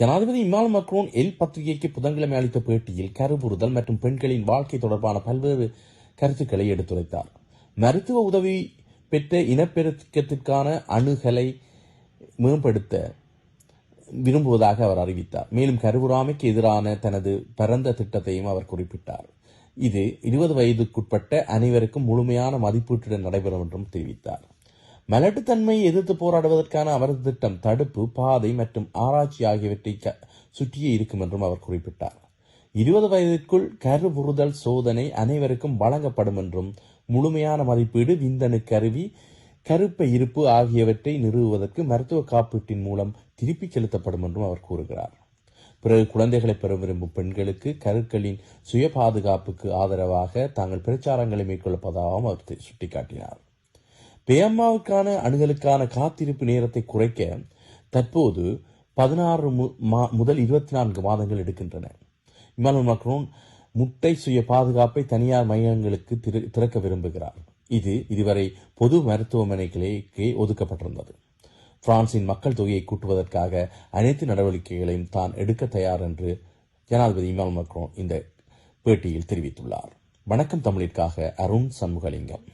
ஜனாதிபதி இமால் Macron L பத்திரிகைக்கு புதன்கிழமை அளித்த பேட்டியில் கருவுறுதல் மற்றும் பெண்களின் வாழ்க்கை தொடர்பான பல்வேறு கருத்துக்களை எடுத்துரைத்தார். மருத்துவ உதவி பெற்ற இனப்பெருக்கத்திற்கான அணுகலை மேம்படுத்த விரும்புவதாக அவர் அறிவித்தார். மேலும் கருவுறாமைக்கு எதிரான தனது பரந்த திட்டத்தையும் அவர் குறிப்பிட்டார். இது இருபது வயதுக்குட்பட்ட அனைவருக்கும் முழுமையான மதிப்பீட்டுடன் நடைபெறும் என்றும் தெரிவித்தார். மலட்டுத்தன்மையை எதிர்த்து போராடுவதற்கான அவரது திட்டம் தடுப்பு பாதை மற்றும் ஆராய்ச்சி ஆகியவற்றை சுற்றியே இருக்கும் என்றும் அவர் குறிப்பிட்டார். இருபது வயதிற்குள் கருவுறுதல் சோதனை அனைவருக்கும் வழங்கப்படும் என்றும் முழுமையான மதிப்பீடு விந்தணு கருவி கருப்பை இருப்பு ஆகியவற்றை நிறுவுவதற்கு மருத்துவ காப்பீட்டின் மூலம் திருப்பிச் செலுத்தப்படும் என்றும் அவர் கூறுகிறார். பிறகு குழந்தைகளை பெற விரும்பும் பெண்களுக்கு கருக்களின் சுய பாதுகாப்புக்கு ஆதரவாக தாங்கள் பிரச்சாரங்களை மேற்கொள்ளப்பதாகவும் அவர் சுட்டிக்காட்டினார். பேம்மாவுக்கான அணுகலுக்கான காத்திருப்பு நேரத்தை குறைக்க தற்போது பதினாறு முதல் இருபத்தி நான்கு மாதங்கள் எடுக்கின்றன. இமானுவல் மக்ரோன் முட்டை சுய பாதுகாப்பை தனியார் மையங்களுக்கு திரு- திறக்க விரும்புகிறார். இது இதுவரை பொது மருத்துவமனைகளுக்கே ஒதுக்கப்பட்டிருந்தது. பிரான்சின் மக்கள் தொகையை கூட்டுவதற்காக அனைத்து நடவடிக்கைகளையும் தான் எடுக்க தயார் என்று ஜனாதிபதி இமானுல் மக்ரோன் இந்த பேட்டியில் தெரிவித்துள்ளார். வணக்கம் தமிழிற்காக அருண் சண்முகலிங்கம்.